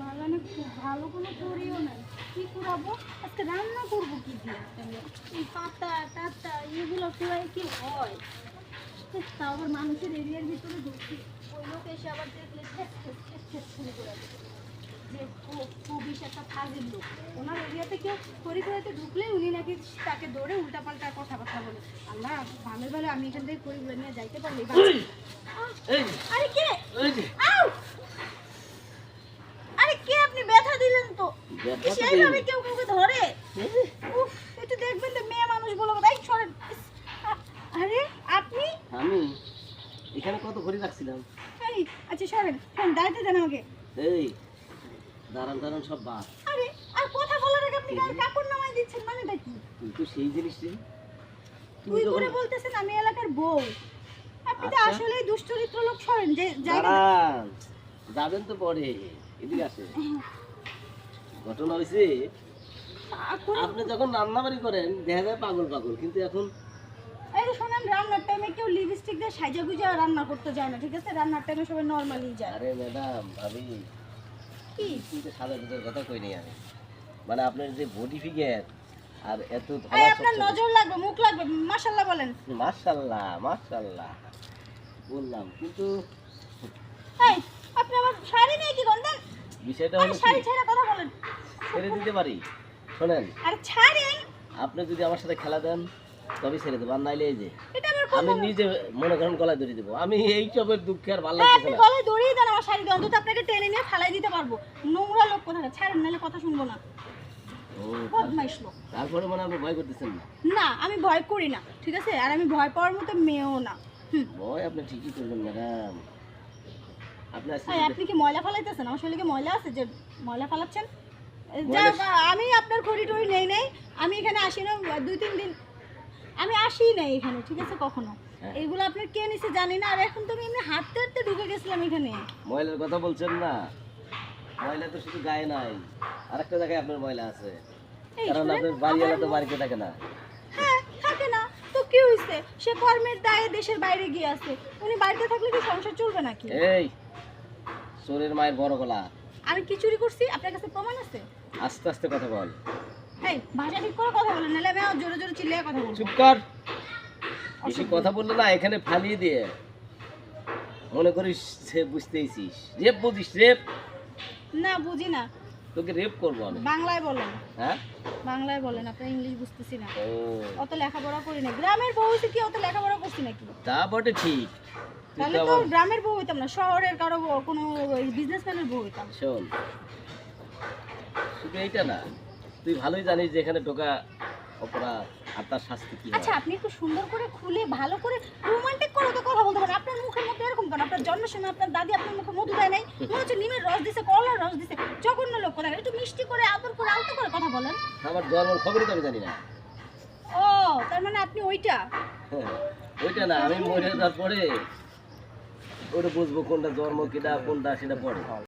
বাগানে খুব ভালো কোনো করিও নাই। কি করাবো? আজকে রান্না করব কি দিয়ে? এই পাতা টাতা এগুলো কুড়াই কি হয়? তাও আবার মানুষের এরিয়ার ভিতরে ঢুকি ওই লোক এসে আবার দেখলে শুরু করে যে খুবই একটা ফাজিল লোক। ওনার এরিয়াতে কেউ খড়ি খড়িতে ঢুকলে উনি নাকি তাকে ধরে উল্টাপাল্টা কথাবার্তা বলে। আল্লাহ ভালো ভালো আমি এখান থেকে খড়িগুলো নিয়ে যাইতে পারলে আরে কে আউ! আরে কে আপনি ব্যথা দিলেন তো সেইভাবে কেউ কাউকে ধরে? উফ একটু দেখবেন তো মেয়ে মানুষ বলো এই সরেন আরে আপনি? আমি? এখানে কত ঘড়ি রাখছিলাম? আচ্ছা সরেন ফোন দাঁড়াতে দেন আমাকে। এই দাঁড়ান দাঁড়ান সব বাদ। আরে আর কথা বলার আগে আপনি গায়ে কাপড় নামাই দিচ্ছেন? মানেটা কি? কিন্তু সেই জিনিসটি তুই করে বলতেছেন আমি এলাকার বউ। আপনি তো আচ্ছা। আসলেই দুশ্চরিত্র লোক সরেন যে জায়গা যাবেন তো পরে। এদিকে আসে ঘটনা হয়েছে আপনি যখন রান্না বাড়ি করেন দেখা যায় পাগল পাগল কিন্তু এখন এই শোনেন রান্নার টাইমে কেউ লিপস্টিক দিয়ে সাজা গুজা রান্না করতে যায় না ঠিক আছে? রান্নার টাইমে সবাই নর্মালি যায়। আরে ম্যাডাম ভাবি কি? কিন্তু সাদা কথা কই নেই আমি। মানে আপনার যে বডি ফিগার আর এত আপনার নজর লাগবে মুখ লাগবে বলেন। বললাম কিন্তু এই আপনি আমার শাড়ি নিয়ে কি বিষয়টা হলো কি? কথা বলেন। ছেড়ে দিতে পারি। শোনেন। আরে ছাড়েন। আপনি যদি আমার সাথে খেলা দেন তবে ছেড়ে দেবো। আর নাইলে এই যে আমি নিজে মনে করেন গলায় ধরে দেবো। আমি এই সবের দুঃখে আর ভালো হ্যাঁ, আপনি না। গলায় দড়িয়ে দেন আমার শাড়ি দিয়ে অন্তত আপনাকে টেনে নিয়ে ফালাই দিতে পারব। নোংরা লোক কোথায়? ছাড়েন নাহলে কথা শুনব না। ও, বদমাইশ লোক। তারপরে মানে আপনি ভয় করতেছেন না? না আমি ভয় করি না ঠিক আছে? আর আমি ভয় পাওয়ার মতো মেয়েও না। ভয় আপনি ঠিকই করবেন ম্যাডাম। আপনি আপনি কি ময়লা ফালাইতেছেন? আমার শরীরে ময়লা আছে? যে ময়লা ফালাচ্ছেন? আমি আপনার খড়ি টড়ি নেই নেই। আমি এখানে আসি না দুই তিন দিন আমি আসি নাই এখানে ঠিক আছে কখনো। হ্যাঁ। এইগুলো আপনার কে নিছে জানি না আর এখন তো আমি এমনি হাঁটতে হাঁটতে ঢুকে গেছিলাম এখানে। ময়লার কথা বলছেন না। ময়লা তো শুধু গায়ে নাই। আরেকটা জায়গায় আপনার ময়লা আছে। কারণ আপনার বাড়িওয়ালা তো বাড়িতে থাকে না। হ্যাঁ থাকে না। তো কি হয়েছে সে কর্মের দায়ে দেশের বাইরে গিয়ে আছে। উনি বাড়িতে থাকলে কি সংসার চলবে নাকি? এই চোরের মায়ের বড় গলা। আমি কি চুরি করছি? আপনার কাছে প্রমাণ আছে? আস্তে আস্তে কথা বল। এই ভাষা ঠিক করে কথা বলেন নাহলে আমি জোরে জোরে চিল্লিয়ে কথা বলব। চুপ কর। বেশি কথা বললে না এখানে ফালিয়ে দিয়ে মনে করিস সে বুঝতেইছিস রেপ বুঝিস রেপ? না বুঝি না। তোকে রেপ করব আমি। বাংলায় বলেন। হ্যাঁ? বাংলায় বলেন আপনার ইংলিশ বুঝতেছি না। ও। অত লেখাপড়া করি না গ্রামের বউ কি অত লেখাপড়া করছি নাকি? তা বটে ঠিক। তাহলে তো গ্রামের বউ হইতাম না শহরের কারও কোনো বিজনেসম্যানের বউ হইতাম। শোন শুধু এইটা না তুই ভালোই জানিস যে এখানে ঢোকা অপরাধ আর তার শাস্তি কি আচ্ছা আপনি একটু সুন্দর করে খুলে ভালো করে রোমান্টিক করে তো কথা বলতে পারেন আপনার মুখের মধ্যে এরকম কেন? আপনার জন্মের সময় আপনার দাদি আপনার মুখে মধু দেয় নাই। মনে হচ্ছে নিমের রস দিছে কলার রস দিছে। জঘন্য লোক কথা একটু মিষ্টি করে আদর করে আলতো করে কথা বলেন। আমার জন্মের খবরই তো আমি জানি না। ও তার মানে আপনি ওইটা? হ্যাঁ, ওইটা না আমি মরে যাওয়ার পরে ওটা বুঝব কোনটা জন্ম কিনা কোনটা সেটা পরে।